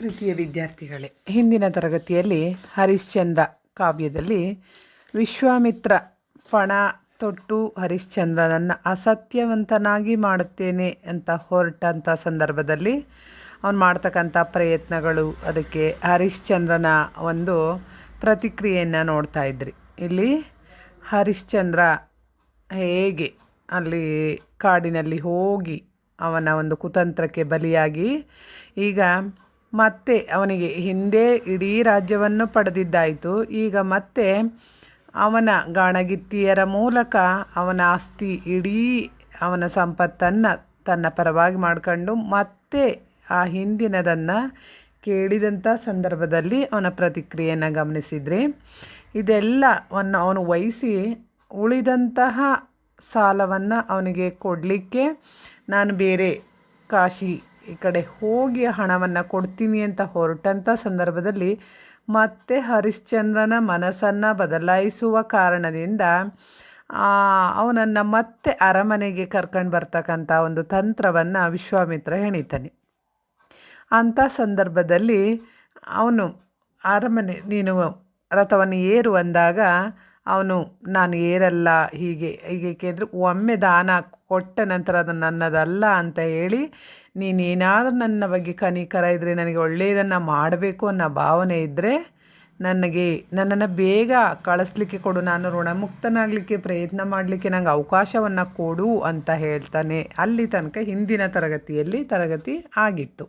ಪ್ರೀತಿಯ ವಿದ್ಯಾರ್ಥಿಗಳೇ, ಹಿಂದಿನ ತರಗತಿಯಲ್ಲಿ ಹರಿಶ್ಚಂದ್ರ ಕಾವ್ಯದಲ್ಲಿ ವಿಶ್ವಾಮಿತ್ರ ಪಣ ತೊಟ್ಟು ಹರಿಶ್ಚಂದ್ರನನ್ನು ಅಸತ್ಯವಂತನಾಗಿ ಮಾಡುತ್ತೇನೆ ಅಂತ ಹೊರಟಂಥ ಸಂದರ್ಭದಲ್ಲಿ ಅವನು ಮಾಡ್ತಕ್ಕಂಥ ಪ್ರಯತ್ನಗಳು ಅದಕ್ಕೆ ಹರಿಶ್ಚಂದ್ರನ ಒಂದು ಪ್ರತಿಕ್ರಿಯೆಯನ್ನು ನೋಡ್ತಾ ಇದ್ರಿ. ಇಲ್ಲಿ ಹರಿಶ್ಚಂದ್ರ ಹೇಗೆ ಅಲ್ಲಿ ಕಾಡಿನಲ್ಲಿ ಹೋಗಿ ಅವನ ಒಂದು ಕುತಂತ್ರಕ್ಕೆ ಬಲಿಯಾಗಿ ಈಗ ಮತ್ತೆ ಅವನಿಗೆ ಹಿಂದೆ ಇಡೀ ರಾಜ್ಯವನ್ನು ಪಡೆದಿದ್ದಾಯಿತು. ಈಗ ಮತ್ತೆ ಅವನ ಗಾಣಗಿತ್ತಿಯರ ಮೂಲಕ ಅವನ ಆಸ್ತಿ ಇಡೀ ಅವನ ಸಂಪತ್ತನ್ನು ತನ್ನ ಪರವಾಗಿ ಮಾಡ್ಕೊಂಡು ಮತ್ತೆ ಆ ಹಿಂದಿನದನ್ನು ಕೇಳಿದಂಥ ಸಂದರ್ಭದಲ್ಲಿ ಅವನ ಪ್ರತಿಕ್ರಿಯೆಯನ್ನು ಗಮನಿಸಿದ್ರಿ. ಇದೆಲ್ಲವನ್ನು ಅವನು ವಹಿಸಿ ಉಳಿದಂತಹ ಸಾಲವನ್ನು ಅವನಿಗೆ ಕೊಡಲಿಕ್ಕೆ ನಾನು ಬೇರೆ ಕಾಶಿ ಈ ಕಡೆ ಹೋಗಿ ಹಣವನ್ನು ಕೊಡ್ತೀನಿ ಅಂತ ಹೊರಟಂಥ ಸಂದರ್ಭದಲ್ಲಿ ಮತ್ತೆ ಹರಿಶ್ಚಂದ್ರನ ಮನಸ್ಸನ್ನು ಬದಲಾಯಿಸುವ ಕಾರಣದಿಂದ ಅವನನ್ನು ಮತ್ತೆ ಅರಮನೆಗೆ ಕರ್ಕೊಂಡು ಬರ್ತಕ್ಕಂಥ ಒಂದು ತಂತ್ರವನ್ನು ವಿಶ್ವಾಮಿತ್ರ ಹೆಣಿತಾನೆ ಅಂಥ ಸಂದರ್ಭದಲ್ಲಿ ಅವನು ಅರಮನೆ, ನೀನು ರಥವನ್ನು ಏರು ಅಂದಾಗ ಅವನು, ನಾನು ಏರಲ್ಲ, ಹೀಗೆ ಹೀಗೆ ಅಂದರೆ ಒಮ್ಮೆ ದಾನ ಕೊಟ್ಟ ನಂತರ ಅದು ನನ್ನದಲ್ಲ ಅಂತ ಹೇಳಿ ನೀನೇನಾದರೂ ನನ್ನ ಬಗ್ಗೆ ಕನಿಕರ ಇದ್ದರೆ ನನಗೆ ಒಳ್ಳೆಯದನ್ನು ಮಾಡಬೇಕು ಅನ್ನೋ ಭಾವನೆ ಇದ್ದರೆ ನನಗೆ ನನ್ನನ್ನು ಬೇಗ ಕಳಿಸ್ಲಿಕ್ಕೆ ಕೊಡು. ನಾನು ಋಣಮುಕ್ತನಾಗಲಿಕ್ಕೆ ಪ್ರಯತ್ನ ಮಾಡಲಿಕ್ಕೆ ನಂಗೆ ಅವಕಾಶವನ್ನು ಕೊಡು ಅಂತ ಹೇಳ್ತಾನೆ. ಅಲ್ಲಿ ತನಕ ಹಿಂದಿನ ತರಗತಿಯಲ್ಲಿ ತರಗತಿ ಆಗಿತ್ತು.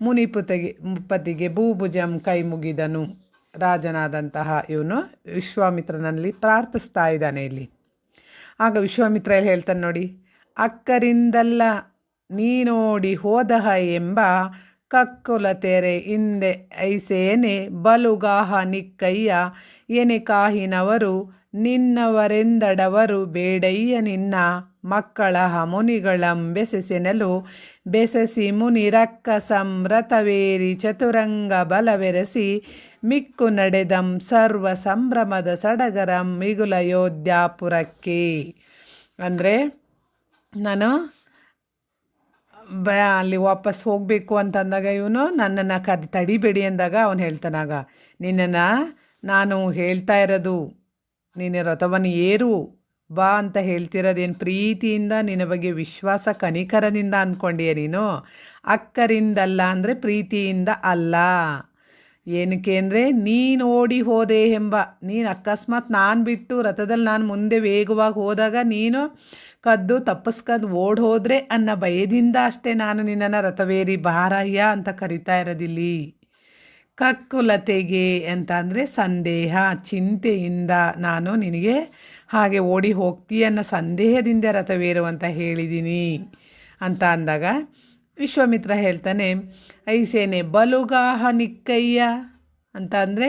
ಮುನಿಪುತೆಗೆ, ಪತಿಗೆ ಭೂಭುಜಂ ಕೈ ಮುಗಿದನು. ರಾಜನಾದಂತಹ ಇವನು ವಿಶ್ವಾಮಿತ್ರನಲ್ಲಿ ಪ್ರಾರ್ಥಿಸ್ತಾ ಇದ್ದಾನೆ ಇಲ್ಲಿ. ಆಗ ವಿಶ್ವಾಮಿತ್ರ ಎಲ್ಲಿ ಹೇಳ್ತಾನೆ ನೋಡಿ, ಅಕ್ಕರಿಂದಲ್ಲ ನೀ ನೋಡಿ ಹೋದಹ ಎಂಬ ಕಕ್ಕುಲ ತೆರೆ ಹಿಂದೆ ಐಸೇನೆ ಬಲುಗಾಹ ನಿಕ್ಕಯ್ಯ ಎನೆ ಕಾಹಿನವರು ನಿನ್ನವರೆಂದಡವರು ಬೇಡಯ್ಯ ನಿನ್ನ ಮಕ್ಕಳ ಮುನಿಗಳಂ ಬೆಸೆಸೆನಲು ಬೆಸಸಿ ಮುನಿರಕ್ಕ ರಕ್ಕಸಂ ರಥವೇರಿ ಚತುರಂಗ ಬಲವೆರಸಿ ಮಿಕ್ಕು ನಡೆದಂ ಸರ್ವ ಸಂಭ್ರಮದ ಸಡಗರಂ ಮಿಗುಲ ಯೋಧ್ಯಾಪುರಕ್ಕೆ ಅಂದರೆ ನಾನು ಬ ಅಲ್ಲಿ ವಾಪಸ್ ಹೋಗಬೇಕು ಅಂತಂದಾಗ ಇವನು ನನ್ನನ್ನು ಕರ್ ತಡಿಬೇಡಿ ಅಂದಾಗ ಅವನು ಹೇಳ್ತಾನಾಗ, ನಿನ್ನನ್ನು ನಾನು ಹೇಳ್ತಾ ಇರೋದು. ನೀನು ರಥವನ್ನು ಏರು, ಬಾ ಅಂತ ಹೇಳ್ತಿರೋದೇನು ಪ್ರೀತಿಯಿಂದ, ನಿನ್ನ ಬಗ್ಗೆ ವಿಶ್ವಾಸ ಕನಿಕರದಿಂದ ಅಂದ್ಕೊಂಡೀಯ ನೀನು? ಅಕ್ಕರಿಂದಲ್ಲ ಅಂದರೆ ಪ್ರೀತಿಯಿಂದ ಅಲ್ಲ. ಏನಕ್ಕೆ ಅಂದರೆ, ನೀನು ಓಡಿ ಹೋದೆ ಎಂಬ, ನೀನು ಅಕಸ್ಮಾತ್ ನಾನು ಬಿಟ್ಟು ರಥದಲ್ಲಿ ನಾನು ಮುಂದೆ ವೇಗವಾಗಿ ಹೋದಾಗ ನೀನು ಕದ್ದು ತಪ್ಪಿಸ್ಕದ್ದು ಓಡ್ ಹೋದರೆ ಅನ್ನೋ ಭಯದಿಂದ ಅಷ್ಟೇ ನಾನು ನಿನ್ನನ್ನು ರಥವೇರಿ ಬಾರಯ್ಯ ಅಂತ ಕರಿತಾ ಇರೋದಿಲ್ಲಿ. ಕಕ್ಕುಲತೆಗೆ ಅಂತ ಅಂದರೆ ಸಂದೇಹ, ಚಿಂತೆಯಿಂದ ನಾನು ನಿನಗೆ ಹಾಗೆ ಓಡಿ ಹೋಗ್ತೀಯ ಅನ್ನೋ ಸಂದೇಹದಿಂದ ರಥವೇರು ಅಂತ ಹೇಳಿದ್ದೀನಿ ಅಂತ ಅಂದಾಗ ವಿಶ್ವಾಮಿತ್ರ ಹೇಳ್ತಾನೆ, ಐಸೇನೆ, ಬಲುಗಾಹ ನಿಕ್ಕಯ್ಯ ಅಂತ ಅಂದರೆ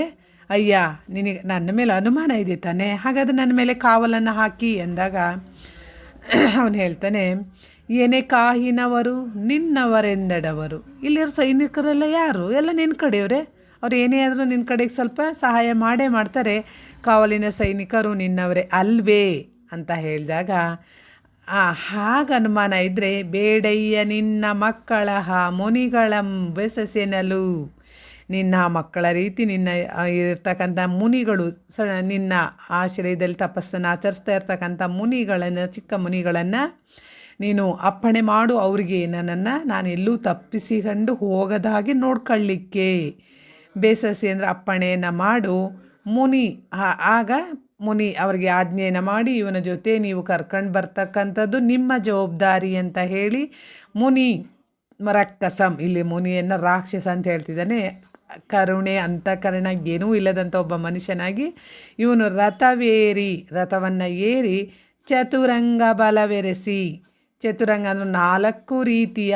ಅಯ್ಯ, ನಿನಗೆ ನನ್ನ ಮೇಲೆ ಅನುಮಾನ ಇದೆ ತಾನೆ, ಹಾಗಾದ್ರೆ ನನ್ನ ಮೇಲೆ ಕಾವಲನ್ನು ಹಾಕಿ ಎಂದಾಗ ಅವನು ಹೇಳ್ತಾನೆ, ಏನೇ ಕಾಹಿನವರು, ನಿನ್ನವರೆಂದಡವರು, ಇಲ್ಲಿರೋ ಸೈನಿಕರೆಲ್ಲ ಯಾರು? ಎಲ್ಲ ನಿನ್ನ ಕಡೆಯವರೇ? ಅವ್ರು ಏನೇ ಆದರೂ ನಿನ್ನ ಕಡೆಗೆ ಸ್ವಲ್ಪ ಸಹಾಯ ಮಾಡೇ ಮಾಡ್ತಾರೆ. ಕಾವಲಿನ ಸೈನಿಕರು ನಿನ್ನವರೇ ಅಲ್ವೇ ಅಂತ ಹೇಳಿದಾಗ ಹಾಗ ಅನುಮಾನ ಇದ್ದರೆ ಬೇಡಯ್ಯ ನಿನ್ನ ಮಕ್ಕಳ ಮುನಿಗಳಂ ಬೆಸಸೆನಲು. ನಿನ್ನ ಮಕ್ಕಳ ರೀತಿ ನಿನ್ನ ಇರ್ತಕ್ಕಂಥ ಮುನಿಗಳು, ಸ, ನಿನ್ನ ಆಶ್ರಯದಲ್ಲಿ ತಪಸ್ಸನ್ನು ಆಚರಿಸ್ತಾ ಇರ್ತಕ್ಕಂಥ ಮುನಿಗಳನ್ನು, ಚಿಕ್ಕ ಮುನಿಗಳನ್ನು ನೀನು ಅಪ್ಪಣೆ ಮಾಡು, ಅವರಿಗೆ ನನ್ನನ್ನು ನಾನು ಎಲ್ಲೂ ತಪ್ಪಿಸಿಕೊಂಡು ಹೋಗದಾಗೆ ನೋಡ್ಕೊಳ್ಳಿಕ್ಕೆ. ಬೇಸಸಿ ಅಂದರೆ ಅಪ್ಪಣೆಯನ್ನು ಮಾಡು. ಮುನಿ ಆಗ ಮುನಿ ಅವರಿಗೆ ಆಜ್ಞೆಯನ್ನು ಮಾಡಿ, ಇವನ ಜೊತೆ ನೀವು ಕರ್ಕೊಂಡು ಬರ್ತಕ್ಕಂಥದ್ದು ನಿಮ್ಮ ಜವಾಬ್ದಾರಿ ಅಂತ ಹೇಳಿ ಮುನಿ ರಕ್ಕಸಂ ಇಲ್ಲಿ ಮುನಿಯನ್ನು ರಾಕ್ಷಸ ಅಂತ ಹೇಳ್ತಿದ್ದಾನೆ. ಕರುಣೆ, ಅಂತಃಕರಣ ಏನೂ ಇಲ್ಲದಂಥ ಒಬ್ಬ ಮನುಷ್ಯನಾಗಿ ಇವನು ರಥವೇರಿ, ರಥವನ್ನು ಏರಿ ಚತುರಂಗ ಬಲವೆರೆಸಿ. ಚತುರಂಗ ಅಂದರೆ ನಾಲ್ಕು ರೀತಿಯ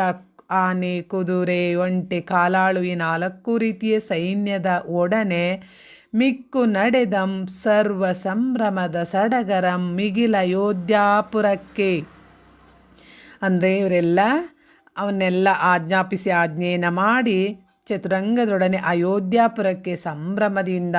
ಆನೆ, ಕುದುರೆ, ಒಂಟೆ, ಕಾಲಾಳು ಈ ನಾಲ್ಕು ರೀತಿಯ ಸೈನ್ಯದ ಒಡನೆ ಮಿಕ್ಕು ನಡೆದಂ ಸರ್ವ ಸಂಭ್ರಮದ ಸಡಗರಂ ಮಿಗಿಲ ಯೋಧ್ಯಾಪುರಕ್ಕೆ. ಅಂದರೆ ಇವರೆಲ್ಲ ಅವನ್ನೆಲ್ಲ ಆಜ್ಞಾಪಿಸಿ ಆಜ್ಞೇನ ಮಾಡಿ ಚತುರಂಗದೊಡನೆ ಅಯೋಧ್ಯಾಪುರಕ್ಕೆ ಸಂಭ್ರಮದಿಂದ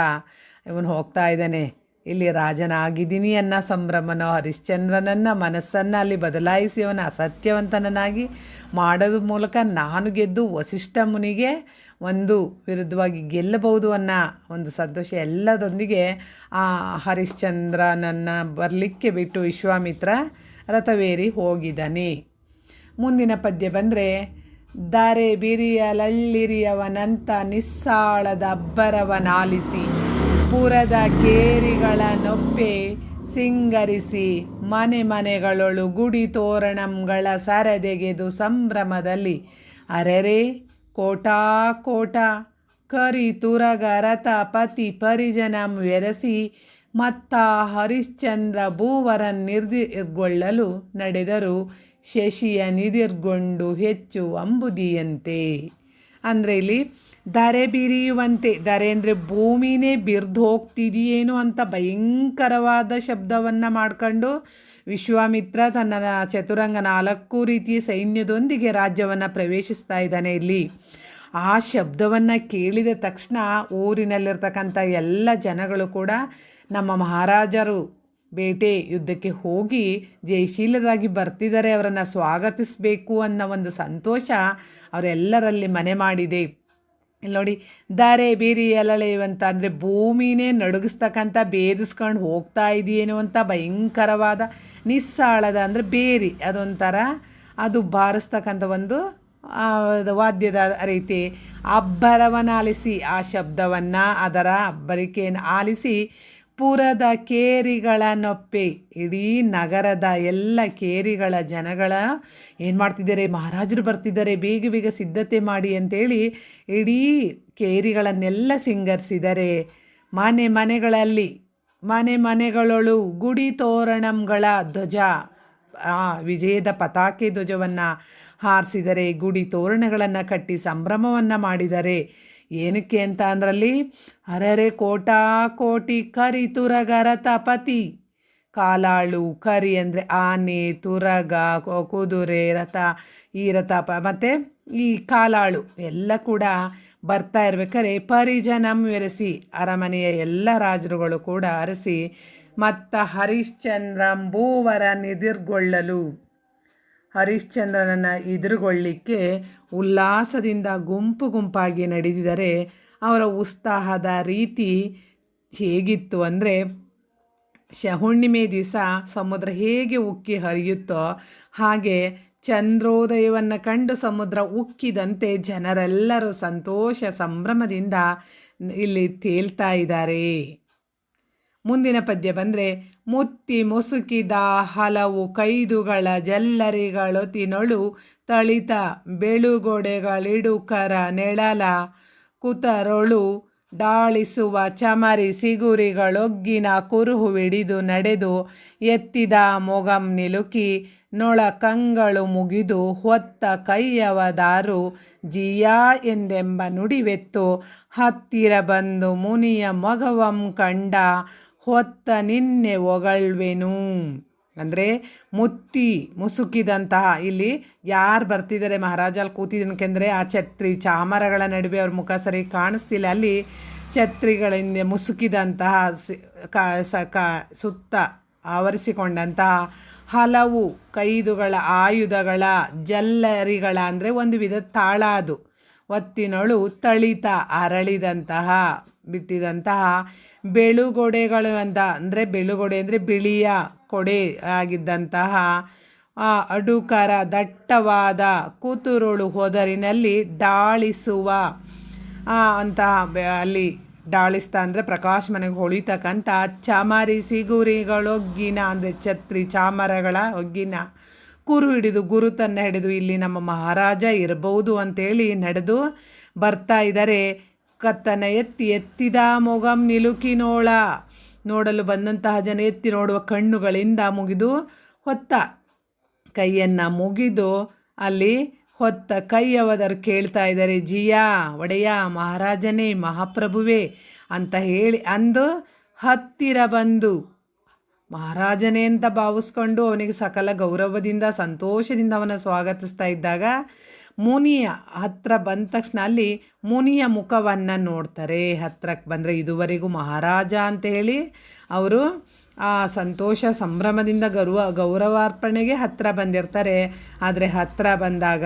ಇವನು ಹೋಗ್ತಾ ಇದ್ದಾನೆ. ಇಲ್ಲಿ ರಾಜನಾಗಿದ್ದೀನಿ ಅನ್ನೋ ಸಂಭ್ರಮನೋ ಹರಿಶ್ಚಂದ್ರನನ್ನು ಮನಸ್ಸನ್ನು ಅಲ್ಲಿ ಬದಲಾಯಿಸಿ ಅವನ ಅಸತ್ಯವಂತನನ್ನಾಗಿ ಮಾಡೋದ್ರ ಮೂಲಕ ನಾನು ಗೆದ್ದು ವಸಿಷ್ಠ ಮುನಿಗೆ ಒಂದು ವಿರುದ್ಧವಾಗಿ ಗೆಲ್ಲಬಹುದು ಅನ್ನೋ ಒಂದು ಸಂತೋಷ ಎಲ್ಲದೊಂದಿಗೆ ಆ ಹರಿಶ್ಚಂದ್ರನನ್ನು ಬರಲಿಕ್ಕೆ ಬಿಟ್ಟು ವಿಶ್ವಾಮಿತ್ರ ರಥವೇರಿ ಹೋಗಿದ್ದಾನೆ ಮುಂದಿನ ಪದ್ಯ ಬಂದರೆ, ದರೆ ಬಿರಿಯಲಳ್ಳಿರಿಯವನಂತ ನಿಸ್ಸಾಳದ ಅಬ್ಬರವನಾಲಿಸಿ ಪುರದ ಕೇರಿಗಳ ನೊಪ್ಪೆ ಸಿಂಗರಿಸಿ ಮನೆ ಮನೆಗಳೊಳು ಗುಡಿ ತೋರಣಂಗಳ ಸರದೆಗೆದು ಸಂಭ್ರಮದಲ್ಲಿ, ಅರೆರೆ ಕೋಟಾ ಕೋಟ, ಕರಿ ತುರಗ ರಥ ಪತಿ ಪರಿಜನಂ ವೆರಸಿ ಮತ್ತ ಹರಿಶ್ಚಂದ್ರ ಭೂವರನ್ ನಿರ್ದಿರ್ಗೊಳ್ಳಲು ನಡೆದರು, ಶಶಿಯ ನಿದಿರ್ಗೊಂಡು ಹೆಚ್ಚು ಅಂಬುದಿಯಂತೆ. ಅಂದರೆ ಇಲ್ಲಿ ದರೆ ಬಿರಿಯುವಂತೆ ದರೆ ಅಂದರೆ ಭೂಮಿನೇ ಬಿರ್ದು ಹೋಗ್ತಿದೆಯೇನೋ ಅಂತ ಭಯಂಕರವಾದ ಶಬ್ದವನ್ನು ಮಾಡ್ಕೊಂಡು ವಿಶ್ವಾಮಿತ್ರ ತನ್ನ ಚತುರಂಗ ನಾಲ್ಕು ರೀತಿಯ ಸೈನ್ಯದೊಂದಿಗೆ ರಾಜ್ಯವನ್ನು ಪ್ರವೇಶಿಸ್ತಾ ಇದ್ದಾನೆ ಇಲ್ಲಿ. ಆ ಶಬ್ದವನ್ನು ಕೇಳಿದ ತಕ್ಷಣ ಊರಿನಲ್ಲಿರ್ತಕ್ಕಂಥ ಎಲ್ಲ ಜನಗಳು ಕೂಡ ನಮ್ಮ ಮಹಾರಾಜರು ಬೇಟೆ ಯುದ್ಧಕ್ಕೆ ಹೋಗಿ ಜಯಶೀಲರಾಗಿ ಬರ್ತಿದ್ದಾರೆ, ಅವರನ್ನು ಸ್ವಾಗತಿಸಬೇಕು ಅನ್ನೋ ಒಂದು ಸಂತೋಷ ಅವರೆಲ್ಲರಲ್ಲಿ ಮನೆ ಮಾಡಿದೆ. ಇಲ್ಲಿ ನೋಡಿ, ದಾರೆ ಬೀರಿ ಅಲಳೆಯುವಂತ ಅಂದರೆ ಭೂಮಿನೇ ನಡುಗಿಸ್ತಕ್ಕಂಥ ಭೇದಿಸ್ಕೊಂಡು ಹೋಗ್ತಾ ಇದೆಯೇನು ಅಂತ ಭಯಂಕರವಾದ, ನಿಸ್ಸಾಳದ ಅಂದರೆ ಬೇರಿ. ಅದೊಂಥರ ಅದು ಬಾರಿಸ್ತಕ್ಕಂಥ ಒಂದು ವಾದ್ಯದ ರೀತಿ. ಅಬ್ಬರವನ್ನು ಆಲಿಸಿ ಆ ಶಬ್ದವನ್ನು ಅದರ ಅಬ್ಬರಿಕೆಯನ್ನು ಆಲಿಸಿ ಪುರದ ಕೇರಿಗಳ ನೊಪ್ಪೆ. ಇಡೀ ನಗರದ ಎಲ್ಲ ಕೇರಿಗಳ ಜನಗಳ ಏನು ಮಾಡ್ತಿದ್ದಾರೆ? ಮಹಾರಾಜರು ಬರ್ತಿದ್ದಾರೆ. ಬೇಗ ಬೇಗ ಸಿದ್ಧತೆ ಮಾಡಿ ಅಂತೇಳಿ ಇಡೀ ಕೇರಿಗಳನ್ನೆಲ್ಲ ಸಿಂಗರಿಸಿದರೆ ಮನೆ ಮನೆಗಳಲ್ಲಿ, ಮನೆ ಮನೆಗಳೊಳು ಗುಡಿ ತೋರಣಂಗಳ ಧ್ವಜ ವಿಜಯದ ಪತಾಕೆ ಧ್ವಜವನ್ನು ಹಾರಿಸಿದರೆ, ಗುಡಿ ತೋರಣಗಳನ್ನು ಕಟ್ಟಿ ಸಂಭ್ರಮವನ್ನು ಮಾಡಿದರೆ ಏನಕ್ಕೆ ಅಂತ ಅಂದ್ರಲ್ಲಿ, ಅರೆರೆ ಕೋಟಾ ಕೋಟಿ ಕರಿ ತುರಗರ ತಪತಿ ಪತಿ ಕಾಲಾಳು ಕರಿ ಅಂದರೆ ಆನೆ, ತುರಗ ಕುದುರೆ, ರಥ, ಈ ರಥ ಪ, ಮತ್ತು ಈ ಕಾಲಾಳು ಎಲ್ಲ ಕೂಡ ಬರ್ತಾ ಇರ್ಬೇಕಾದ್ರೆ ಪರಿಜನಂ ಎರೆಸಿ ಅರಮನೆಯ ಎಲ್ಲ ರಾಜರುಗಳು ಕೂಡ ಅರಸಿ ಮತ್ತು ಹರಿಶ್ಚಂದ್ರಂಬೂವರ ನಿದಿರ್ಗೊಳ್ಳಲು. ಹರಿಶ್ಚಂದ್ರನನ್ನು ಎದುರುಗೊಳ್ಳಿಕ್ಕೆ ಉಲ್ಲಾಸದಿಂದ ಗುಂಪು ಗುಂಪಾಗಿ ನಡೆದಿದರೆ ಅವರ ಉತ್ಸಾಹದ ರೀತಿ ಹೇಗಿತ್ತು ಅಂದರೆ ಶ ಹುಣ್ಣಿಮೆ ದಿವಸ ಸಮುದ್ರ ಹೇಗೆ ಉಕ್ಕಿ ಹರಿಯುತ್ತೋ ಹಾಗೆ ಚಂದ್ರೋದಯವನ್ನು ಕಂಡು ಸಮುದ್ರ ಉಕ್ಕಿದಂತೆ ಜನರೆಲ್ಲರೂ ಸಂತೋಷ ಸಂಭ್ರಮದಿಂದ ಇಲ್ಲಿ ತೇಲ್ತಾ ಇದ್ದಾರೆ. ಮುಂದಿನ ಪದ್ಯ ಬಂದರೆ ಮುತ್ತಿ ಮುಸುಕಿದ ಹಲವು ಕೈದುಗಳ ಜಲ್ಲರಿಗಳೊತಿನೊಳು ತಳಿತ ಬೆಳುಗೊಡೆಗಳಿಡುಕರ ನೆಳಲ ಕುತರೊಳು ಡಾಳಿಸುವ ಚಮರಿ ಸಿಗುರಿಗಳೊಗ್ಗಿನ ಕುರುಹುವಿಡಿದು ನಡೆದು ಎತ್ತಿದ ಮೊಗಂ ನಿಲುಕಿ ನೊಳ ಕಂಗಳು ಮುಗಿದು ಹೊತ್ತ ಕೈಯವದಾರು, ಜಿಯಾ ಎಂದೆಂಬ ನುಡಿವೆತ್ತು. ಹತ್ತಿರ ಬಂದು ಮುನಿಯ ಮೊಗವಂ ಕಂಡ ಹೊತ್ತ ನಿನ್ನೆ ಒಗಳ್ವೆನು ಅಂದರೆ ಮುತ್ತಿ ಮುಸುಕಿದಂತಹ ಇಲ್ಲಿ ಯಾರು ಬರ್ತಿದ್ದಾರೆ ಮಹಾರಾಜಲ್ಲಿ ಕೂತಿದ್ದಕ್ಕೆಂದರೆ ಆ ಛತ್ರಿ, ಚಾಮರಗಳ ನಡುವೆ ಅವ್ರ ಮುಖ ಸರಿ ಕಾಣಿಸ್ತಿಲ್ಲ. ಅಲ್ಲಿ ಛತ್ರಿಗಳಿಂದ ಮುಸುಕಿದಂತಹ ಸ ಕ ಸುತ್ತ ಆವರಿಸಿಕೊಂಡಂತಹ ಹಲವು ಕೈದುಗಳ ಆಯುಧಗಳ ಜಲ್ಲರಿಗಳ ಅಂದರೆ ಒಂದು ವಿಧ ತಾಳ ಅದು ಒತ್ತಿನೊಳು ತಳಿತ ಅರಳಿದಂತಹ ಬಿಟ್ಟಿದಂತಹ ಬೆಳುಗೊಡೆಗಳು ಅಂತ, ಅಂದರೆ ಬೆಳುಗೊಡೆ ಅಂದರೆ ಬಿಳಿಯ ಕೊಡೆ ಆಗಿದ್ದಂತಹ ಅಡುಕರ ದಟ್ಟವಾದ ಕೂತುರುಳು ಹೊದರಿನಲ್ಲಿ ಡಾಳಿಸುವ ಅಂತಹ ಅಲ್ಲಿ ಡಾಳಿಸ್ತಾ ಅಂದರೆ ಪ್ರಕಾಶ್ ಮನೆಗೆ ಹೊಳಿತಕ್ಕಂಥ ಚಮರಿ ಸಿಗುರಿಗಳೊಗ್ಗಿನ, ಅಂದರೆ ಛತ್ರಿ ಚಾಮರಗಳ ಒಗ್ಗಿನ ಕುರು ಹಿಡಿದು ಗುರುತನ್ನು ಹಿಡಿದು ಇಲ್ಲಿ ನಮ್ಮ ಮಹಾರಾಜ ಇರಬಹುದು ಅಂತೇಳಿ ನಡೆದು ಬರ್ತಾ ಇದ್ದಾರೆ. ಕತ್ತನ ಎತ್ತಿ ಎತ್ತಿದ ಮೊಗಂ ನಿಲುಕಿನೋಳ. ನೋಡಲು ಬಂದಂತಹ ಜನ ಎತ್ತಿ ನೋಡುವ ಕಣ್ಣುಗಳಿಂದ ಮುಗಿದು ಹೊತ್ತ. ಕೈಯನ್ನು ಮುಗಿದು ಅಲ್ಲಿ ಹೊತ್ತ ಕೈಯವದರು ಕೇಳ್ತಾ ಇದ್ದಾರೆ, ಜಿಯಾ, ಒಡೆಯ, ಮಹಾರಾಜನೇ, ಮಹಾಪ್ರಭುವೇ ಅಂತ ಹೇಳಿ ಅಂದು ಹತ್ತಿರ ಬಂದು, ಮಹಾರಾಜನೇ ಅಂತ ಭಾವಿಸ್ಕೊಂಡು ಅವನಿಗೆ ಸಕಲ ಗೌರವದಿಂದ, ಸಂತೋಷದಿಂದ ಅವನ ಸ್ವಾಗತಿಸ್ತಾ ಇದ್ದಾಗ ಮುನಿಯ ಹತ್ರ ಬಂದ ತಕ್ಷಣ ಅಲ್ಲಿ ಮುನಿಯ ಮುಖವನ್ನು ನೋಡ್ತಾರೆ. ಹತ್ರಕ್ಕೆ ಬಂದರೆ ಇದುವರೆಗೂ ಮಹಾರಾಜ ಅಂತ ಹೇಳಿ ಅವರು ಆ ಸಂತೋಷ ಸಂಭ್ರಮದಿಂದ ಗೌರವ ಗೌರವಾರ್ಪಣೆಗೆ ಹತ್ತಿರ ಬಂದಿರ್ತಾರೆ. ಆದರೆ ಹತ್ತಿರ ಬಂದಾಗ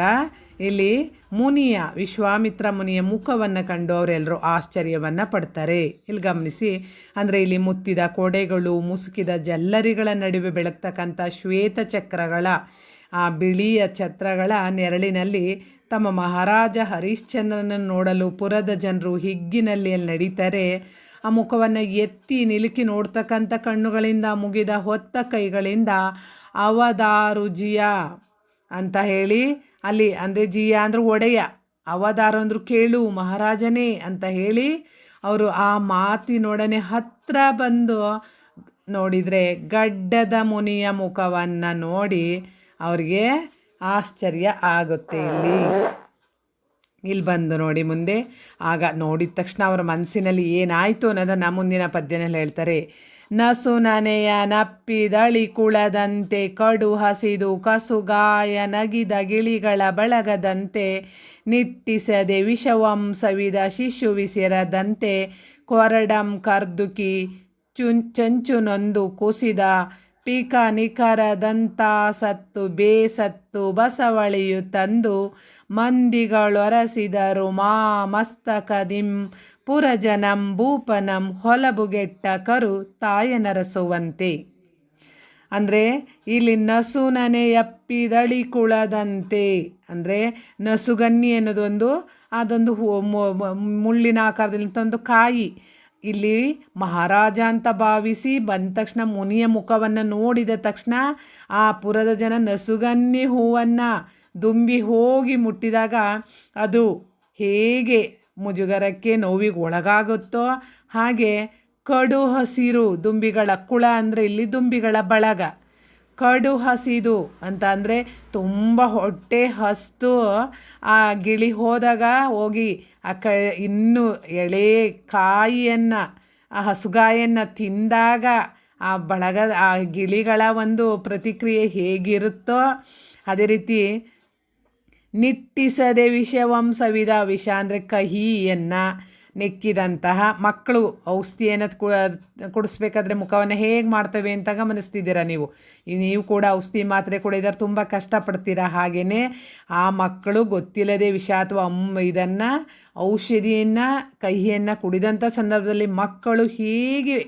ಇಲ್ಲಿ ಮುನಿಯ ವಿಶ್ವಾಮಿತ್ರ ಮುನಿಯ ಮುಖವನ್ನು ಕಂಡು ಅವರೆಲ್ಲರೂ ಆಶ್ಚರ್ಯವನ್ನು ಪಡ್ತಾರೆ. ಇಲ್ಲಿ ಗಮನಿಸಿ, ಅಂದರೆ ಇಲ್ಲಿ ಮುತ್ತಿದ ಕೊಡೆಗಳು, ಮುಸುಕಿದ ಜಲ್ಲರಿಗಳ ನಡುವೆ ಬೆಳಗ್ತಕ್ಕಂಥ ಶ್ವೇತ ಚಕ್ರಗಳ ಆ ಬಿಳಿಯ ಛತ್ರಗಳ ನೆರಳಿನಲ್ಲಿ ತಮ್ಮ ಮಹಾರಾಜ ಹರಿಶ್ಚಂದ್ರನನ್ನು ನೋಡಲು ಪುರದ ಜನರು ಹಿಗ್ಗಿನಲ್ಲಿ ನಡೀತಾರೆ, ಆ ಮುಖವನ್ನು ಎತ್ತಿ ನಿಲುಕಿ ನೋಡ್ತಕ್ಕಂಥ ಕಣ್ಣುಗಳಿಂದ ಮುಗಿದ ಹೊತ್ತ ಕೈಗಳಿಂದ, ಅವದಾರು ಜಿಯ ಅಂತ ಹೇಳಿ, ಅಲ್ಲಿ ಅಂದರೆ ಜಿಯ ಅಂದರೆ ಒಡೆಯ, ಅವದಾರು ಅಂದರು ಕೇಳು, ಮಹಾರಾಜನೇ ಅಂತ ಹೇಳಿ ಅವರು ಆ ಮಾತಿನೊಡನೆ ಹತ್ರ ಬಂದು ನೋಡಿದರೆ ಗಡ್ಡದ ಮುನಿಯ ಮುಖವನ್ನು ನೋಡಿ ಅವ್ರಿಗೆ ಆಶ್ಚರ್ಯ ಆಗುತ್ತೆ ಇಲ್ಲಿ. ಇಲ್ಲಿ ಬಂದು ನೋಡಿ ಮುಂದೆ. ಆಗ ನೋಡಿದ ತಕ್ಷಣ ಅವರ ಮನಸ್ಸಿನಲ್ಲಿ ಏನಾಯಿತು ಅನ್ನೋದನ್ನು ಮುಂದಿನ ಪದ್ಯನಲ್ಲಿ ಹೇಳ್ತಾರೆ. ನಸು ನನೆಯ ನಪ್ಪಿದಳಿ ಕುಳದಂತೆ ಕಡು ಹಸಿದು ಕಸುಗಾಯ ನಗಿದ ಗಿಳಿಗಳ ಬಳಗದಂತೆ ನಿಟ್ಟಿಸದೆ ವಿಷವಂಸವಿದ ಶಿಶು ವಿಸಿರದಂತೆ ಕೊರಡಂ ಕರ್ದುಕಿ ಚುಂ ಚಂಚುನೊಂದು ಕುಸಿದ ಪಿಕ ನಿಖರದಂತ ಸತ್ತು ಬೇಸತ್ತು ಬಸವಳಿಯು ತಂದು ಮಂದಿಗಳು ಅರಸಿದರು. ಮಾ ಮಸ್ತಕದಿಂ ಪುರಜನಂ ಭೂಪನಂ ಹೊಲಬುಗೆಟ್ಟ ಕರು ತಾಯನರಸುವಂತೆ. ಅಂದರೆ ಇಲ್ಲಿ ನಸುನನೆ ಎಪ್ಪಿದಳಿ ಕುಳದಂತೆ. ಅಂದರೆ ನಸುಗನ್ನಿ ಅನ್ನೋದೊಂದು ಅದೊಂದು ಮುಳ್ಳಿನ ಆಕಾರದಲ್ಲಿ ಒಂದು ಕಾಯಿ. ಇಲ್ಲಿ ಮಹಾರಾಜ ಅಂತ ಭಾವಿಸಿ ಬಂದ ತಕ್ಷಣ ಮುನಿಯ ಮುಖವನ್ನು ನೋಡಿದ ತಕ್ಷಣ ಆ ಪುರದ ಜನ ನಸುಗನ್ನಿ ಹೂವನ್ನು ದುಂಬಿ ಹೋಗಿ ಮುಟ್ಟಿದಾಗ ಅದು ಹೇಗೆ ಮುಜುಗರಕ್ಕೆ ನೋವಿಗೆ ಒಳಗಾಗುತ್ತೋ ಹಾಗೆ ಕಡು ಹಸಿರು ದುಂಬಿಗಳ ಕುಳ ಅಂದರೆ ಇಲ್ಲಿ ದುಂಬಿಗಳ ಬಳಗ. ಕಡು ಹಸಿದು ಅಂತ ಅಂದರೆ ತುಂಬ ಹೊಟ್ಟೆ ಹಸ್ತು. ಆ ಗಿಳಿ ಹೋದಾಗ ಹೋಗಿ ಆ ಕ ಇನ್ನೂ ಎಳೆ ಕಾಯಿಯನ್ನು, ಆ ಹಸುಗಾಯನ್ನು ತಿಂದಾಗ ಆ ಬಳಗ, ಆ ಗಿಳಿಗಳ ಒಂದು ಪ್ರತಿಕ್ರಿಯೆ ಹೇಗಿರುತ್ತೋ ಅದೇ ರೀತಿ ನಿಟ್ಟಿಸದೆ ವಿಷವಂಸವಿದ ವಿಷ ಅಂದರೆ ಕಹಿಯನ್ನು ನೆಕ್ಕಿದಂತಹ ಮಕ್ಕಳು ಔಷಧಿಯನ್ನು ಕುಡಿಸ್ಬೇಕಾದ್ರೆ ಮುಖವನ್ನು ಹೇಗೆ ಮಾಡ್ತವೆ ಅಂತ ಗಮನಿಸ್ತಿದ್ದೀರಾ ನೀವು? ನೀವು ಕೂಡ ಔಷಧಿ ಮಾತ್ರೆ ಕುಡಿದರೆ ತುಂಬ ಕಷ್ಟಪಡ್ತೀರಾ? ಹಾಗೆಯೇ ಆ ಮಕ್ಕಳು ಗೊತ್ತಿಲ್ಲದೆ ವಿಷ ಅಥವಾ ಅಮ್ಮ ಇದನ್ನು ಔಷಧಿಯನ್ನು, ಕಹಿಯನ್ನು ಕುಡಿದಂಥ ಸಂದರ್ಭದಲ್ಲಿ ಮಕ್ಕಳು ಹೇಗೆ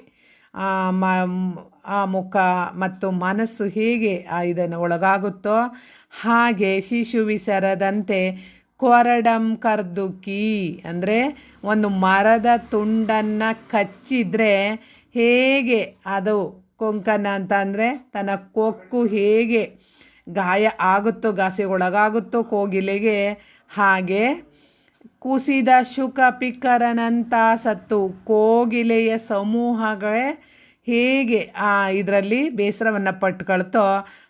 ಆ ಮುಖ ಮತ್ತು ಮನಸ್ಸು ಹೇಗೆ ಇದನ್ನು ಒಳಗಾಗುತ್ತೋ ಹಾಗೆ ಶಿಶು ವಿಸರದಂತೆ ಕೊರಡಂ ಕರ್ದುಕಿ. ಅಂದರೆ ಒಂದು ಮರದ ತುಂಡನ್ನು ಕಚ್ಚಿದರೆ ಹೇಗೆ ಅದು ಕೊಂಕನ ಅಂತ ಅಂದರೆ ತನ್ನ ಕೊಕ್ಕು ಹೇಗೆ ಗಾಯ ಆಗುತ್ತೋ, ಗಾಸಿಗೊಳಗಾಗುತ್ತೋ ಕೋಗಿಲೆಗೆ ಹಾಗೆ ಕುಸಿದ ಶುಕ ಪಿಕ್ಕರನಂತ ಸತ್ತು ಕೋಗಿಲೆಯ ಸಮೂಹಗಳೇ ಹೇಗೆ ಆ ಇದರಲ್ಲಿ ಬೇಸರವನ್ನು ಪಟ್ಕೊಳ್ತೋ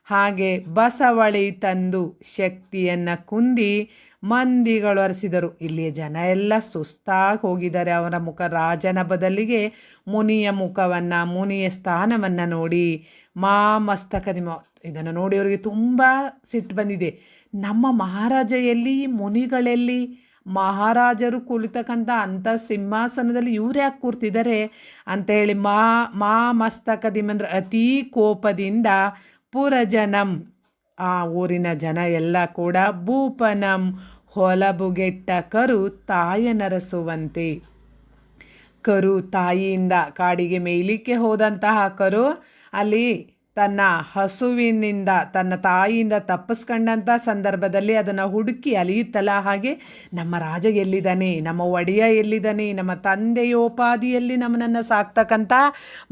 ಹಾಗೆ ಬಸವಳಿ ತಂದು ಶಕ್ತಿಯನ್ನು ಕುಂದಿ ಮಂದಿಗಳು ಅರಸಿದರು. ಇಲ್ಲಿಯ ಜನ ಎಲ್ಲ ಸುಸ್ತಾಗಿ ಹೋಗಿದ್ದಾರೆ. ಅವರ ಮುಖ ರಾಜನ ಬದಲಿಗೆ ಮುನಿಯ ಮುಖವನ್ನು, ಮುನಿಯ ಸ್ಥಾನವನ್ನು ನೋಡಿ ಮಾ ಮಸ್ತಕದಿ ಇದನ್ನು ನೋಡಿ ಅವರಿಗೆ ತುಂಬ ಸಿಟ್ಟು ಬಂದಿದೆ. ನಮ್ಮ ಮಹಾರಾಜ ಎಲ್ಲಿ ಮುನಿಗಳೆಲ್ಲಿ ಮಹಾರಾಜರು ಕುಳಿತಕ್ಕಂಥ ಅಂಥ ಸಿಂಹಾಸನದಲ್ಲಿ ಇವ್ರು ಯಾಕೆ ಕೂರ್ತಿದ್ದಾರೆ ಅಂತ ಹೇಳಿ ಮಾ ಮಾ ಮಸ್ತಕದಿಮ್ ಅಂದರೆ ಅತೀ ಕೋಪದಿಂದ ಪುರಜನಂ, ಆ ಊರಿನ ಜನ ಎಲ್ಲ ಕೂಡ ಭೂಪನಂ ಹೊಲಬುಗೆಟ್ಟ ಕರು ತಾಯನರಸುವಂತೆ ಕರು ತಾಯಿಯಿಂದ ಕಾಡಿಗೆ ಮೇಯ್ಲಿಕ್ಕೆ ಹೋದಂತಹ ಕರು ಅಲ್ಲಿ ತನ್ನ ಹಸುವಿನಿಂದ, ತನ್ನ ತಾಯಿಯಿಂದ ತಪ್ಪಿಸ್ಕೊಂಡಂಥ ಸಂದರ್ಭದಲ್ಲಿ ಅದನ್ನು ಹುಡುಕಿ ಅಲಿಯುತ್ತಲ್ಲ ಹಾಗೆ ನಮ್ಮ ರಾಜ ಎಲ್ಲಿದ್ದಾನೆ, ನಮ್ಮ ಒಡೆಯ ಎಲ್ಲಿದ್ದಾನೆ, ನಮ್ಮ ತಂದೆಯೋಪಾದಿಯಲ್ಲಿ ನಮ್ಮನನ್ನು ಸಾಕ್ತಕ್ಕಂಥ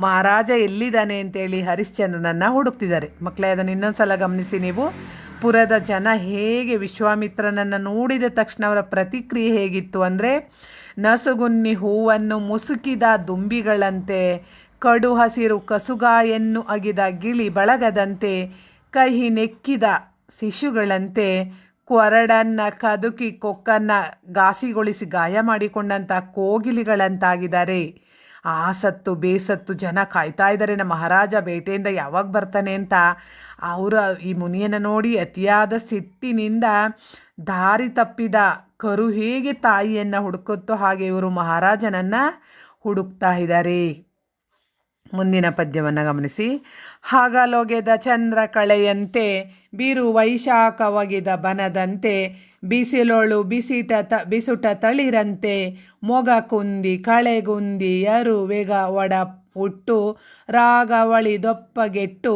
ಮಹಾರಾಜ ಎಲ್ಲಿದ್ದಾನೆ ಅಂತೇಳಿ ಹರಿಶ್ಚಂದ್ರನನ್ನು ಹುಡುಕ್ತಿದ್ದಾರೆ. ಮಕ್ಕಳೇ ಅದನ್ನು ಇನ್ನೊಂದು ಸಲ ಗಮನಿಸಿ ನೀವು. ಪುರದ ಜನ ಹೇಗೆ ವಿಶ್ವಾಮಿತ್ರನನ್ನು ನೋಡಿದ ತಕ್ಷಣ ಅವರ ಪ್ರತಿಕ್ರಿಯೆ ಹೇಗಿತ್ತು ಅಂದರೆ, ನಸುಗುನ್ನಿ ಹೂವನ್ನು ಮುಸುಕಿದ ದುಂಬಿಗಳಂತೆ ಕಡು ಹಸಿರು ಕಸುಗಾಯನ್ನು ಅಗಿದ ಗಿಳಿ ಬಳಗದಂತೆ ಕಹಿ ನೆಕ್ಕಿದ ಶಿಶುಗಳಂತೆ ಕೊರಡನ್ನು ಕದುಕಿ ಕೊಕ್ಕನ್ನು ಘಾಸಿಗೊಳಿಸಿ ಗಾಯ ಮಾಡಿಕೊಂಡಂಥ ಕೋಗಿಲಿಗಳಂತಾಗಿದ್ದಾರೆ. ಆ ಸತ್ತು ಬೇಸತ್ತು ಜನ ಕಾಯ್ತಾ ಇದ್ದಾರೆ. ನಮ್ಮ ಮಹಾರಾಜ ಬೇಟೆಯಿಂದ ಯಾವಾಗ ಬರ್ತಾನೆ ಅಂತ ಅವರ ಈ ಮುನಿಯನ್ನು ನೋಡಿ ಅತಿಯಾದ ಸಿಟ್ಟಿನಿಂದ ದಾರಿ ತಪ್ಪಿದ ಕರು ಹೇಗೆ ತಾಯಿಯನ್ನು ಹುಡುಕುತ್ತೋ ಹಾಗೆ ಇವರು ಮಹಾರಾಜನನ್ನು ಹುಡುಕ್ತಾ ಇದ್ದಾರೆ. ಮುಂದಿನ ಪದ್ಯವನ್ನು ಗಮನಿಸಿ. ಹಾಗಲೊಗೆದ ಚಂದ್ರ ಕಳೆಯಂತೆ, ಬಿರು ಒಗೆದ ಬನದಂತೆ, ಬಿಸಿಲೊಳು ಬಿಸಿಟ ತ, ಬಿಸುಟ ತಳಿರಂತೆ, ಮೊಗ ಕುಂದಿ ಕಳೆಗುಂದಿ ಯರುವೆಗ ಒಡ ಹುಟ್ಟು ರಾಗವಳಿ ದೊಪ್ಪಗೆಟ್ಟು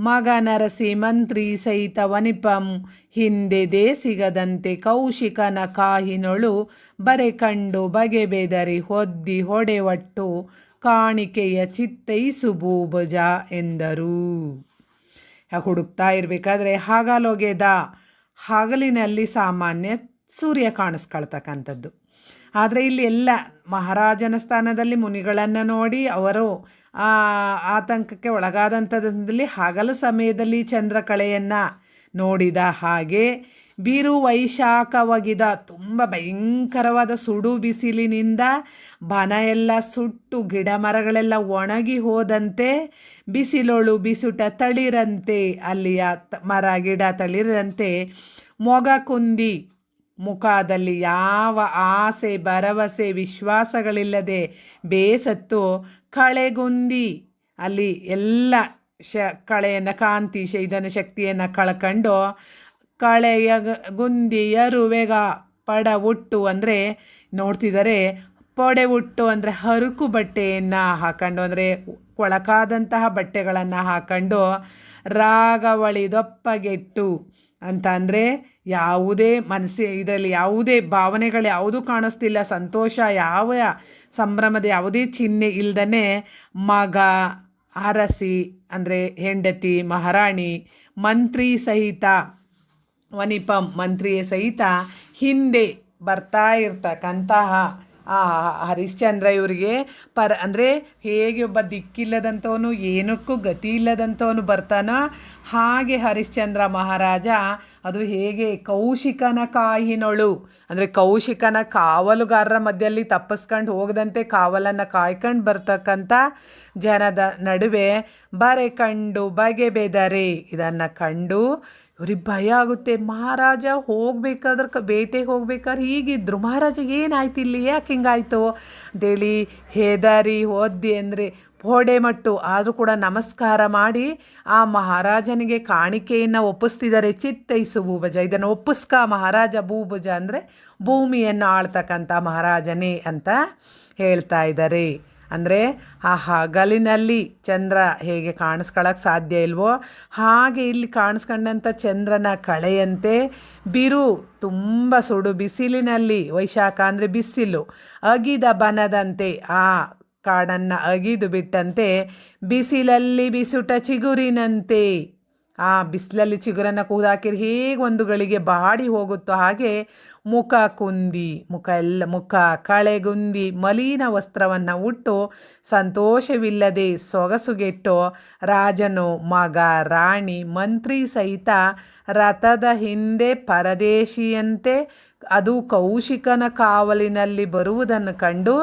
ಮಗ ನರಸಿ ಮಂತ್ರಿ ಸಹಿತ ವನಿಪಂ, ಹಿಂದೆ ದೇಸಿಗದಂತೆ ಕೌಶಿಕನ ಕಾಹಿನೊಳು, ಬರೆ ಕಂಡು ಬಗೆ ಬೆದರಿ ಹೊದ್ದಿ ಹೊಡೆವಟ್ಟು ಕಾಣಿಕೆಯ ಚಿತ್ತೈಸು ಸುಬೋಭಜ ಎಂದರು. ಹುಡುಕ್ತಾ ಇರಬೇಕಾದ್ರೆ ಹಾಗಲೊಗೆದ ಹಗಲಿನಲ್ಲಿ ಸಾಮಾನ್ಯ ಸೂರ್ಯ ಕಾಣಿಸ್ಕೊಳ್ತಕ್ಕಂಥದ್ದು. ಆದರೆ ಇಲ್ಲಿ ಎಲ್ಲ ಮಹಾರಾಜನ ಸ್ಥಾನದಲ್ಲಿ ಮುನಿಗಳನ್ನು ನೋಡಿ ಅವರು ಆತಂಕಕ್ಕೆ ಒಳಗಾದಂಥದ್ದಲ್ಲಿ ಹಗಲು ಸಮಯದಲ್ಲಿ ಚಂದ್ರಕಳೆಯನ್ನು ನೋಡಿದ ಹಾಗೆ ಬಿರು ವೈಶಾಖವಾಗಿದ ತುಂಬ ಭಯಂಕರವಾದ ಸುಡು ಬಿಸಿಲಿನಿಂದ ಬನ ಎಲ್ಲ ಸುಟ್ಟು ಗಿಡ ಮರಗಳೆಲ್ಲ ಒಣಗಿ ಹೋದಂತೆ ಬಿಸಿಲೊಳು ಬಿಸುಟ ತಳಿರಂತೆ, ಅಲ್ಲಿಯ ಮರ ಗಿಡ ತಳಿರಂತೆ. ಮೊಗ ಕುಂದಿ ಮುಖದಲ್ಲಿ ಯಾವ ಆಸೆ, ಭರವಸೆ, ವಿಶ್ವಾಸಗಳಿಲ್ಲದೆ ಬೇಸತ್ತು ಕಳೆಗುಂದಿ ಅಲ್ಲಿ ಎಲ್ಲ ಶ, ಕಳೆಯನ್ನು ಕಾಂತಿ ಶ ಇದನ್ನು ಶಕ್ತಿಯನ್ನು ಕಳ್ಕೊಂಡು ಕಳೆಯ ಗುಂದಿ ಯರುವೆಗ ಪಡ ಉಟ್ಟು ಅಂದರೆ ನೋಡ್ತಿದ್ದಾರೆ ಪೊಡೆ ಉಟ್ಟು ಅಂದರೆ ಹರುಕು ಬಟ್ಟೆಯನ್ನು ಹಾಕೊಂಡು ಅಂದರೆ ಕೊಳಕಾದಂತಹ ಬಟ್ಟೆಗಳನ್ನು ಹಾಕೊಂಡು ರಾಗವಳಿ ದೊಪ್ಪಗೆಟ್ಟು ಅಂತ ಅಂದರೆ ಯಾವುದೇ ಮನಸ್ಸಿ, ಇದರಲ್ಲಿ ಯಾವುದೇ ಭಾವನೆಗಳು ಯಾವುದೂ ಕಾಣಿಸ್ತಿಲ್ಲ, ಸಂತೋಷ ಯಾವ ಸಂಭ್ರಮದ ಯಾವುದೇ ಚಿಹ್ನೆ ಇಲ್ಲದೇ ಮಗ, ಅರಸಿ ಅಂದರೆ ಹೆಂಡತಿ, ಮಹಾರಾಣಿ, ಮಂತ್ರಿ ಸಹಿತ ವನಿಪಂ ಮಂತ್ರಿಯ ಸಹಿತ ಹಿಂದೆ ಬರ್ತಾ ಇರ್ತಕ್ಕಂತಹ ಹರಿಶ್ಚಂದ್ರ ಇವರಿಗೆ ಪರ ಅಂದರೆ ಹೇಗೆ ಒಬ್ಬ ದಿಕ್ಕಿಲ್ಲದಂಥವನು, ಏನಕ್ಕೂ ಗತಿ ಇಲ್ಲದಂಥವನು ಬರ್ತಾನೋ? ಹಾಗೆ ಹರಿಶ್ಚಂದ್ರ ಮಹಾರಾಜ, ಅದು ಹೇಗೆ ಕೌಶಿಕನ ಕಾಯಿನೊಳು, ಅಂದರೆ ಕೌಶಿಕನ ಕಾವಲುಗಾರರ ಮಧ್ಯದಲ್ಲಿ ತಪ್ಪಿಸ್ಕೊಂಡು ಹೋಗದಂತೆ ಕಾವಲನ್ನು ಕಾಯ್ಕೊಂಡು ಬರ್ತಕ್ಕಂಥ ಜನದ ನಡುವೆ, ಬರೆ ಕಂಡು ಬಗೆ ಬೆದರೆ. ಇದನ್ನು ಕಂಡು ಇವ್ರಿಗೆ ಭಯ ಆಗುತ್ತೆ, ಮಹಾರಾಜ ಹೋಗ್ಬೇಕಾದ್ರೆ ಕ, ಬೇಟೆಗೆ ಹೋಗ್ಬೇಕಾದ್ರೆ ಹೀಗಿದ್ರು. ಮಹಾರಾಜ ಏನಾಯ್ತು ಇಲ್ಲಿ? ಯಾಕೆ ಹಿಂಗಾಯ್ತು? ಅಂತೇಳಿ ಹೆದರಿ ಹೋದ್ದಿ ಅಂದರೆ ಮಟ್ಟು. ಆದರೂ ಕೂಡ ನಮಸ್ಕಾರ ಮಾಡಿ ಆ ಮಹಾರಾಜನಿಗೆ ಕಾಣಿಕೆಯನ್ನು ಒಪ್ಪಿಸ್ತಿದ್ದಾರೆ. ಚಿತ್ತೈಸು ಭೂಭುಜ. ಇದನ್ನು ಒಪ್ಪಿಸ್ಕ ಮಹಾರಾಜ ಭೂಭುಜ ಅಂದರೆ ಭೂಮಿಯನ್ನು ಆಳ್ತಕ್ಕಂಥ ಮಹಾರಾಜನೇ ಅಂತ ಹೇಳ್ತಾ ಇದ್ದಾರೆ. ಅಂದರೆ ಆ ಹಗಲಿನಲ್ಲಿ ಚಂದ್ರ ಹೇಗೆ ಕಾಣಿಸ್ಕೊಳ್ಳೋಕ್ಕೆ ಸಾಧ್ಯ ಇಲ್ವೋ, ಹಾಗೆ ಇಲ್ಲಿ ಕಾಣಿಸ್ಕೊಂಡಂಥ ಚಂದ್ರನ ಕಳೆಯಂತೆ ಬಿರು ತುಂಬ ಸುಡು, ಬಿಸಿಲಿನಲ್ಲಿ, ವೈಶಾಖ ಅಂದರೆ ಬಿಸಿಲು, ಅಗಿದ ಬನದಂತೆ ಆ ಕಾಡನ್ನು ಅಗಿದು ಬಿಟ್ಟಂತೆ ಬಿಸಿಲಲ್ಲಿ ಬಿಸುಟ ಚಿಗುರಿನಂತೆ. ಆ ಬಿಸಿಲಲ್ಲಿ ಚಿಗುರನ್ನು ಕೂದಾಕಿರಿ ಹೇಗೆ ಒಂದು ಗಳಿಗೆ ಬಾಡಿ ಹೋಗುತ್ತೋ ಹಾಗೆ ಮುಖ ಕುಂದಿ, ಮುಖ ಎಲ್ಲ, ಮುಖ ಕಳೆಗುಂದಿ ಮಲೀನ ವಸ್ತ್ರವನ್ನು ಉಟ್ಟು ಸಂತೋಷವಿಲ್ಲದೆ ಸೊಗಸುಗೆಟ್ಟು ರಾಜನು, ಮಗ, ರಾಣಿ, ಮಂತ್ರಿ ಸಹಿತ ರಥದ ಹಿಂದೆ ಪರದೇಶಿಯಂತೆ ಅದು ಕೌಶಿಕನ ಕಾವಲಿನಲ್ಲಿ ಬರುವುದನ್ನು ಕಂಡು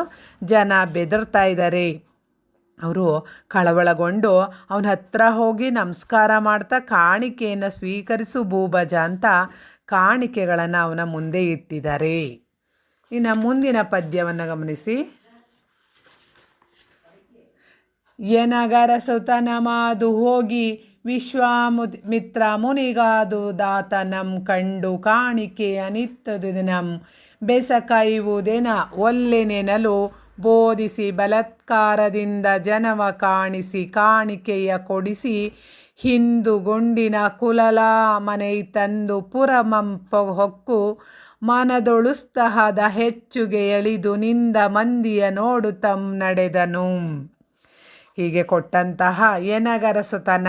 ಜನ ಬೆದರ್ತಾ ಇದ್ದಾರೆ. ಅವರು ಕಳವಳಗೊಂಡು ಅವನ ಹತ್ರ ಹೋಗಿ ನಮಸ್ಕಾರ ಮಾಡ್ತಾ ಕಾಣಿಕೆಯನ್ನು ಸ್ವೀಕರಿಸು ಭೂಭಜ ಅಂತ ಕಾಣಿಕೆಗಳನ್ನು ಅವನ ಮುಂದೆ ಇಟ್ಟಿದ್ದಾರೆ. ಇನ್ನು ಮುಂದಿನ ಪದ್ಯವನ್ನು ಗಮನಿಸಿ. ಎನಗರ ಸುತನ ಮಾದು ಹೋಗಿ ವಿಶ್ವಾಮು ಮಿತ್ರ ಮುನಿಗಾದು ದಾತನಂ ಕಂಡು ಕಾಣಿಕೆ ಅನಿತ್ತದು ದಿನಂ. ಒಲ್ಲೆ ಒಲ್ಲೆನೆನಲು ಬೋಧಿಸಿ ಬಲತ್ಕಾರದಿಂದ ಜನವ ಕಾಣಿಸಿ ಕಾಣಿಕೆಯ ಕೊಡಿಸಿ ಹಿಂದು ಗುಂಡಿನ ಕುಲಲ ಮನೆಯ ತಂದು ಪುರಮಂಪ ಹೊಕ್ಕು ಮನದೊಳುಸ್ತಹದ ಹೆಚ್ಚುಗೆ ಎಳಿದು ನಿಂದ ಮಂದಿಯ ನೋಡು ತಮ್ಮ ನಡೆದನು. ಹೀಗೆ ಕೊಟ್ಟಂತಹ ಏನಗರಸುತನ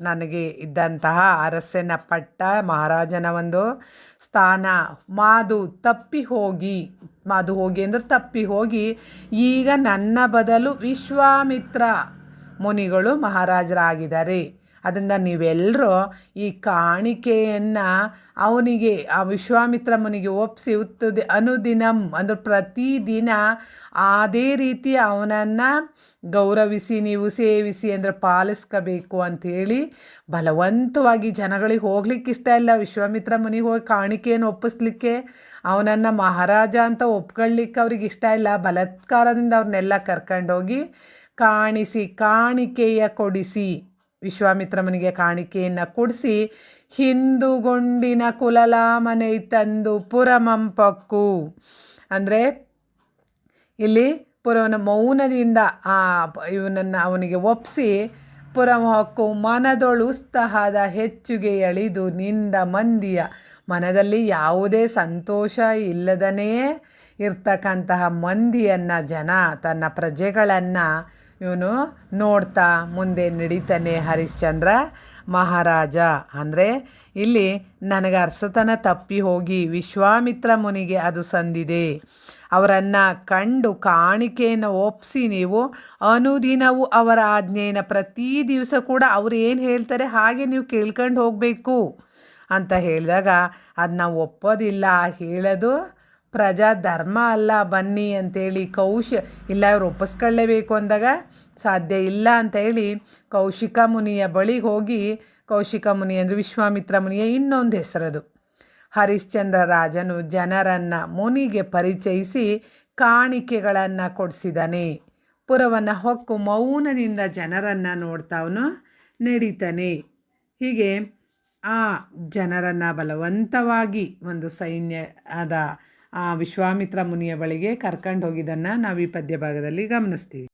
ನನಗೆ ಇದ್ದಂತಹ ಅರಸನ ಪಟ್ಟ ಮಹಾರಾಜನ ಒಂದು ಸ್ಥಾನ. ಮಾದು ತಪ್ಪಿ ಹೋಗಿ ಮಾದು ಹೋಗಿ ತಪ್ಪಿ ಹೋಗಿ ಈಗ ನನ್ನ ಬದಲು ವಿಶ್ವಾಮಿತ್ರ ಮುನಿಗಳು ಮಹಾರಾಜರಾಗಿದ್ದಾರೆ. ಅದರಿಂದ ನೀವೆಲ್ಲರೂ ಈ ಕಾಣಿಕೆಯನ್ನು ಅವನಿಗೆ, ಆ ವಿಶ್ವಾಮಿತ್ರ ಮುನಿಗೆ ಒಪ್ಪಿಸಿ ಉತ್ತದೆ ಅನುದಿನಂ ಅಂದ್ರೆ ಪ್ರತಿದಿನ ಅದೇ ರೀತಿ ಅವನನ್ನು ಗೌರವಿಸಿ, ನೀವು ಸೇವಿಸಿ ಅಂದರೆ ಪಾಲಿಸ್ಕೋಬೇಕು ಅಂಥೇಳಿ ಬಲವಂತವಾಗಿ ಜನಗಳಿಗೆ ಹೋಗ್ಲಿಕ್ಕೆ ಇಷ್ಟ ಇಲ್ಲ. ವಿಶ್ವಾಮಿತ್ರ ಮುನಿಗೆ ಹೋಗಿ ಕಾಣಿಕೆಯನ್ನು ಒಪ್ಪಿಸ್ಲಿಕ್ಕೆ ಅವನನ್ನು ಮಹಾರಾಜ ಅಂತ ಒಪ್ಕೊಳ್ಳಿಕ್ಕೆ ಅವ್ರಿಗೆ ಇಷ್ಟ ಇಲ್ಲ. ಬಲತ್ಕಾರದಿಂದ ಅವ್ರನ್ನೆಲ್ಲ ಕರ್ಕೊಂಡೋಗಿ ಕಾಣಿಸಿ, ಕಾಣಿಕೆಯ ಕೊಡಿಸಿ. ವಿಶ್ವಾಮಿತ್ರ ಮನೆಗೆ ಕಾಣಿಕೆಯನ್ನು ಕೊಡಿಸಿ, ಹಿಂದುಗೊಂಡಿನ ಕುಲಲಾಮನೆ ತಂದು ಪುರಮಂಪಕ್ಕು ಅಂದರೆ ಇಲ್ಲಿ ಪುರವನ ಮೌನದಿಂದ ಆ ಇವನನ್ನು ಅವನಿಗೆ ಒಪ್ಪಿಸಿ ಪುರಂ ಹಕ್ಕು ಮನದೊಳು ಉತ್ಸಾಹದ ಹೆಚ್ಚುಗೆ ಎಳಿದು ನಿಂದ ಮಂದಿಯ ಮನದಲ್ಲಿ ಯಾವುದೇ ಸಂತೋಷ ಇಲ್ಲದನೇ ಇರ್ತಕ್ಕಂತಹ ಮಂದಿಯನ್ನು ಜನ ತನ್ನ ಪ್ರಜೆಗಳನ್ನು ಇವನು ನೋಡ್ತಾ ಮುಂದೆ ನಡೀತಾನೆ ಹರಿಶ್ಚಂದ್ರ. ಮಹಾರಾಜ, ಅಂದರೆ ಇಲ್ಲಿ ನನಗೆ ಅರ್ಸತನ ತಪ್ಪಿ ಹೋಗಿ ವಿಶ್ವಾಮಿತ್ರ ಮುನಿಗೆ ಅದು ಸಂದಿದೆ. ಅವರನ್ನು ಕಂಡು ಕಾಣಿಕೆಯನ್ನು ಒಪ್ಪಿಸಿ ನೀವು, ಅನುದಿನವೂ ಅವರ ಆಜ್ಞೆಯನ್ನು ಪ್ರತಿ ದಿವಸ ಕೂಡ ಅವ್ರು ಏನು ಹೇಳ್ತಾರೆ ಹಾಗೆ ನೀವು ಕೇಳ್ಕೊಂಡು ಹೋಗಬೇಕು. ಅಂತ ಹೇಳಿದಾಗ ಅದನ್ನ ಒಪ್ಪೋದಿಲ್ಲ, ಹೇಳೋದು ಪ್ರಜಾ ಧರ್ಮ ಅಲ್ಲ, ಬನ್ನಿ ಅಂತೇಳಿ ಕೌಶ, ಇಲ್ಲ ಇವ್ರು ಒಪ್ಪಿಸ್ಕೊಳ್ಳೇಬೇಕು ಅಂದಾಗ ಸಾಧ್ಯ ಇಲ್ಲ ಅಂತ ಹೇಳಿ ಕೌಶಿಕ ಮುನಿಯ ಬಳಿಗೆ ಹೋಗಿ, ಕೌಶಿಕ ಮುನಿ ಅಂದರೆ ವಿಶ್ವಾಮಿತ್ರ ಮುನಿಯ ಇನ್ನೊಂದು ಹೆಸರದು. ಹರಿಶ್ಚಂದ್ರ ರಾಜನು ಜನರನ್ನು, ಮುನಿಗೆ ಪರಿಚಯಿಸಿ ಕಾಣಿಕೆಗಳನ್ನು ಕೊಡಿಸಿದನೆ. ಪುರವನ್ನು ಹೊಕ್ಕು ಮೌನದಿಂದ ಜನರನ್ನು ನೋಡ್ತಾವನು, ನಡೀತಾನೆ. ಹೀಗೆ ಆ ಜನರನ್ನು ಬಲವಂತವಾಗಿ ಒಂದು ಸೈನ್ಯ ಆದ ವಿಶ್ವಾಮಿತ್ರ ಮುನಿಯ ಬಳಿಗೆ ಕರ್ಕೊಂಡು ಹೋಗಿದ್ದನ್ನು ನಾವು ಈ ಪದ್ಯ ಭಾಗದಲ್ಲಿ ಗಮನಿಸ್ತೀವಿ.